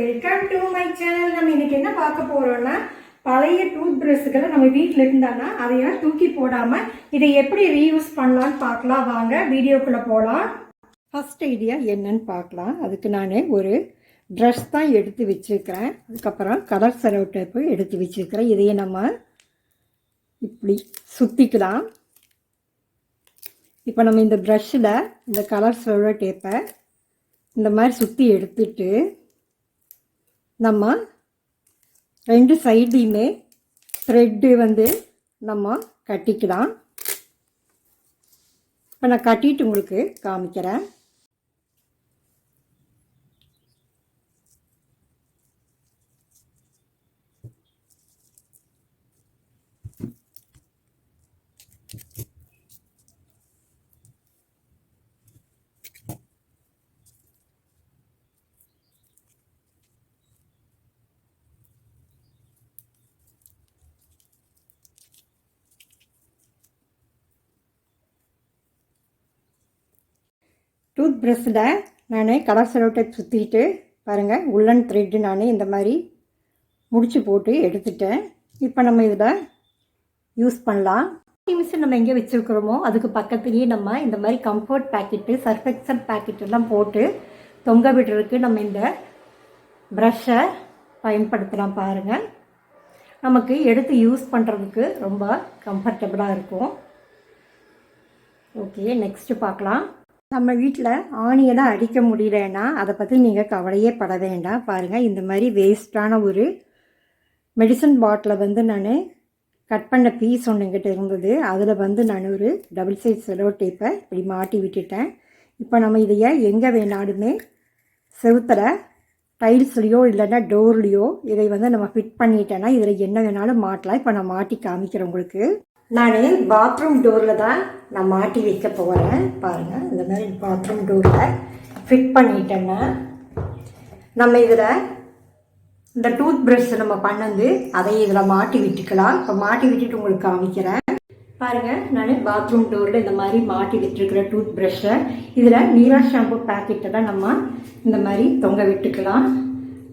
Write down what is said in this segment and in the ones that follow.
Welcome to my channel நம்ம இன்னைக்கு என்ன பார்க்க போறோம்னா பழைய டூத் பிரஷ்களை நம்ம வீட்டில் இருந்தானா அதையெல்லாம் தூக்கி போடாம இதை எப்படி ரீயூஸ் பண்ணலாம்னு பார்க்கலாம். வாங்க வீடியோக்குள்ள போகலாம் ஃபர்ஸ்ட் ஐடியா என்னன்னு பார்க்கலாம். அதுக்கு நான் ஒரு ப்ரஷ் தான் எடுத்து வச்சுருக்கிறேன். அதுக்கப்புறம் கலர் செலவு டேப்பு எடுத்து வச்சுருக்கிறேன். இதையே நம்ம இப்படி சுற்றிக்கலாம் இப்போ நம்ம இந்த ப்ரஷ்ஷில் இந்த கலர் செலவு டேப்பை இந்த மாதிரி சுற்றி எடுத்துட்டு நம்ம ரெண்டு சைட்லேயுமே த்ரெட்டு வந்து நம்ம கட்டிக்கலாம். இப்போ நான் கட்டிட்டு உங்களுக்கு காமிக்கிறேன். டூத் ப்ரஷ்ஷில் நான் கலர் செலவு டைப் சுற்றிட்டு பாருங்கள் உள்ளன் த்ரெட்டு நான் இந்த மாதிரி முடிச்சு போட்டு எடுத்துட்டேன். இப்போ நம்ம இதில் யூஸ் பண்ணலாம். மிஷின் நம்ம எங்கே வச்சுருக்கிறோமோ அதுக்கு பக்கத்துலேயே நம்ம இந்த மாதிரி கம்ஃபர்ட் பேக்கெட்டு சர்ஃபெக்சல் பேக்கெட்டெல்லாம் போட்டு தொங்க விடுறதுக்கு நம்ம இந்த ப்ரஷ்ஷை பயன்படுத்தலாம் பாருங்கள் நமக்கு எடுத்து யூஸ் பண்ணுறதுக்கு ரொம்ப கம்ஃபர்டபுளாக இருக்கும். ஓகே நெக்ஸ்ட்டு பார்க்கலாம். நம்ம வீட்டில் ஆணியெல்லாம் அடிக்க முடியலன்னா அதை பற்றி நீங்கள் கவலையே பட வேண்டாம். பாருங்கள் இந்த மாதிரி வேஸ்ட்டான ஒரு மெடிசன் பாட்டிலை வந்து நான் கட் பண்ண பீஸ் ஒன்றுங்கிட்ட இருந்தது. அதில் வந்து நான் ஒரு டபுள் சைஸ் செலோ டேப்பை இப்படி மாட்டி விட்டுட்டேன். இப்போ நம்ம இதைய எங்கே வேணாலுமே செவுத்தில் டைல்ஸ்லேயோ இல்லைன்னா டோர்லேயோ இதை வந்து நம்ம ஃபிட் பண்ணிட்டேன்னா இதில் என்ன வேணாலும் மாட்டலாம். இப்போ நான் மாட்டி காமிக்கிறேன் உங்களுக்கு. நான் பாத்ரூம் டோரில் தான் நான் மாட்டி வைக்க போகிறேன் பாருங்கள் இந்த மாதிரி பாத்ரூம் டோரில் ஃபிட் பண்ணிட்டேன்னா நம்ம இதில் இந்த டூத் ப்ரஷ் நம்ம பண்ணது அதை இதில் மாட்டி விட்டுக்கலாம். இப்போ மாட்டி விட்டுட்டு உங்களுக்கு காமிக்கிறேன். பாருங்கள் நான் பாத்ரூம் டோரில் இந்த மாதிரி மாட்டி விட்டுருக்கிற டூத் ப்ரஷ்ஷை இதில் நீரா ஷாம்பு தான் நம்ம இந்த மாதிரி தொங்க விட்டுக்கலாம்.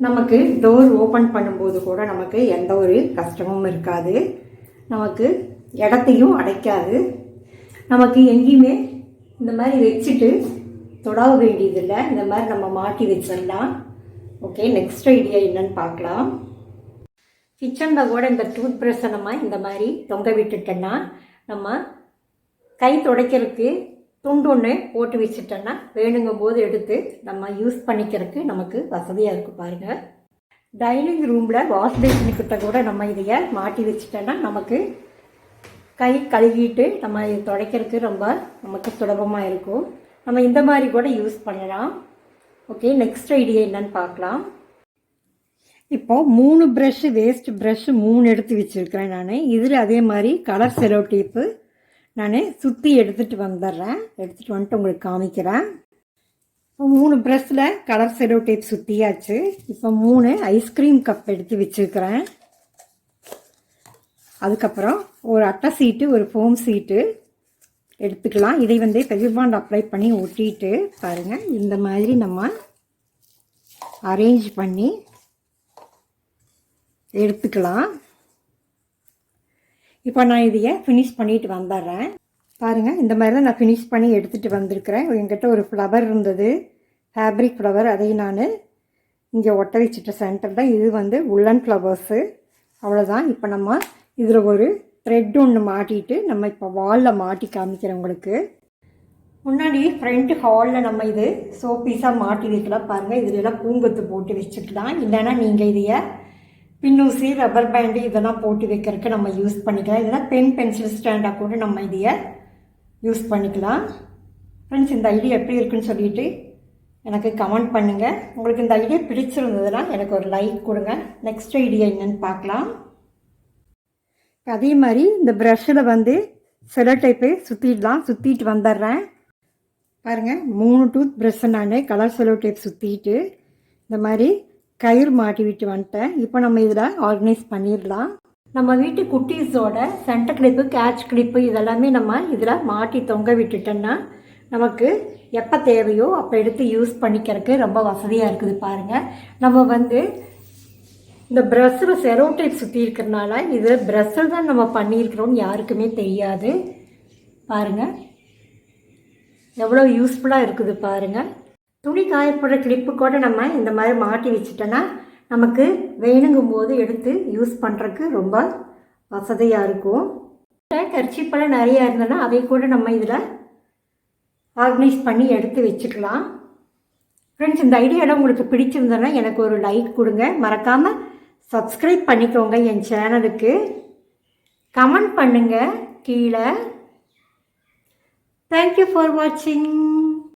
நமக்கு டோர் ஓப்பன் பண்ணும்போது கூட நமக்கு எந்த ஒரு கஷ்டமும் இருக்காது. நமக்கு இடத்தையும் அடைக்காது. நமக்கு எங்கேயுமே இந்த மாதிரி வச்சுட்டு தொடாவ வேண்டியதில்லை. இந்த மாதிரி நம்ம மாட்டி வச்சிடலாம். ஓகே நெக்ஸ்ட் ஐடியா என்னன்னு பார்க்கலாம். கிச்சனில் கூட இந்த டூத் ப்ரஷ்ஷை நம்ம இந்த மாதிரி தொங்க விட்டுட்டோன்னா நம்ம கை துடைக்கிறதுக்கு துண்டு ஒன்று போட்டு வச்சுட்டோன்னா வேணுங்கும் போது எடுத்து நம்ம யூஸ் பண்ணிக்கிறதுக்கு நமக்கு வசதியாக இருக்கும் பாருங்கள் டைனிங் ரூமில் வாஷ் பேசினுக்கிட்ட கூட நம்ம இதைய மாட்டி வச்சுட்டோன்னா நமக்கு கை கழுவிட்டு நம்ம இது துடைக்கிறதுக்கு ரொம்ப நமக்கு சுலபமாக இருக்கும். நம்ம இந்த மாதிரி கூட யூஸ் பண்ணலாம். ஓகே நெக்ஸ்ட் ஐடியா என்னன்னு பார்க்கலாம். இப்போ மூணு ப்ரஷ் வேஸ்ட் ப்ரஷ் மூணு எடுத்து வச்சுருக்கிறேன் நான். இதில் அதே மாதிரி கலர் செலோ டேப்பு நான் சுற்றி எடுத்துகிட்டு வந்துடுறேன். எடுத்துகிட்டு வந்துட்டு உங்களுக்கு காமிக்கிறேன். இப்போ மூணு ப்ரஷ்ஷில் கலர் செலோ டேப் சுற்றியாச்சு இப்போ மூணு ஐஸ்கிரீம் கப் எடுத்து வச்சுருக்கிறேன். அதுக்கப்புறம் ஒரு அட்டை சீட்டு ஒரு ஃபோம் சீட்டு எடுத்துக்கலாம். இதை வந்து பெஜர்பாண்ட் அப்ளை பண்ணி ஒட்டிட்டு பாருங்கள் இந்த மாதிரி நம்ம அரேஞ்ச் பண்ணி எடுத்துக்கலாம். இப்போ நான் இதையை ஃபினிஷ் பண்ணிட்டு வந்துடுறேன். பாருங்கள் இந்த மாதிரி தான் நான் ஃபினிஷ் பண்ணி எடுத்துகிட்டு வந்திருக்கிறேன். என்கிட்ட ஒரு ஃப்ளவர் இருந்தது. ஃபேப்ரிக் ஃப்ளவர் அதையும் நான் இங்கே ஒட்ட வச்சுட்டு சென்டர் தான். இது வந்து உள்ளன் ஃப்ளவர்ஸு அவ்வளோதான் இப்போ நம்ம இதில் ஒரு த்ரெட் ஒன்று மாட்டிட்டு நம்ம இப்போ வாலில் மாட்டி காமிக்கிறேன் உங்களுக்கு. முன்னாடி ஃப்ரண்ட் ஹாலில் நம்ம இது சோ பீஸாக மாட்டி வைக்கலாம் பாருங்கள் இதிலெல்லாம் பூங்கொத்து போட்டு வச்சுக்கலாம் இல்லைன்னா நீங்கள் இதைய பின்னூசி ரப்பர் பேண்டு இதெல்லாம் போட்டு வைக்கிறதுக்கு நம்ம யூஸ் பண்ணிக்கலாம். இல்லைன்னா பென் பென்சில் ஸ்டாண்டாக கூட நம்ம இதைய யூஸ் பண்ணிக்கலாம். ஃப்ரெண்ட்ஸ் இந்த ஐடியா எப்படி இருக்குன்னு சொல்லிட்டு எனக்கு கமெண்ட் பண்ணுங்கள் உங்களுக்கு இந்த ஐடியா பிடிச்சிருந்ததுன்னா எனக்கு ஒரு லைக் கொடுங்க. நெக்ஸ்ட் ஐடியா என்னன்னு பார்க்கலாம். அதே மாதிரி இந்த ப்ரஷ்ஷில் வந்து செலோ டைப்பு சுற்றிடலாம் சுற்றிட்டு வந்துடுறேன். பாருங்கள் மூணு டூத் ப்ரஷ்ஷை நான் கலர் செலோ டைப் சுற்றிட்டு இந்த மாதிரி கயிறு மாட்டி விட்டு வந்துட்டேன். இப்போ நம்ம இதில் ஆர்கனைஸ் பண்ணிடலாம். நம்ம வீட்டு குட்டீஸோட சென்டர் கிளிப்பு கேட்ச் கிளிப்பு இதெல்லாமே நம்ம இதில் மாட்டி தொங்க விட்டுட்டோன்னா நமக்கு எப்போ தேவையோ அப்போ எடுத்து யூஸ் பண்ணிக்கிறதுக்கு ரொம்ப வசதியாக இருக்குது பாருங்கள் நம்ம வந்து இந்த ப்ரெஷ்ஷில் செரோடைப் சுற்றி இருக்கிறனால இது ப்ரெஷ்ஷில் தான் நம்ம பண்ணியிருக்கிறோம்னு யாருக்குமே தெரியாது. பாருங்கள் எவ்வளோ யூஸ்ஃபுல்லாக இருக்குது பாருங்கள் துணி காயப்படுற கிளிப்பு கூட நம்ம இந்த மாதிரி மாட்டி வச்சுட்டோன்னா நமக்கு வேணுங்கும் போது எடுத்து யூஸ் பண்ணுறதுக்கு ரொம்ப வசதியாக இருக்கும். கர்ச்சிப்பெல்லாம் நிறையா இருந்ததுன்னா அதை கூட நம்ம இதில் ஆர்கனைஸ் பண்ணி எடுத்து வச்சுக்கலாம். ஃப்ரெண்ட்ஸ் இந்த ஐடியாவில் உங்களுக்கு பிடிச்சிருந்ததுன்னா எனக்கு ஒரு லைக் கொடுங்க. மறக்காமல் சப்ஸ்கிரைப் பண்ணிக்கோங்க என் சேனலுக்கு. கமெண்ட் பண்ணுங்கள் கீழே. தேங்க்யூ ஃபார் வாட்சிங்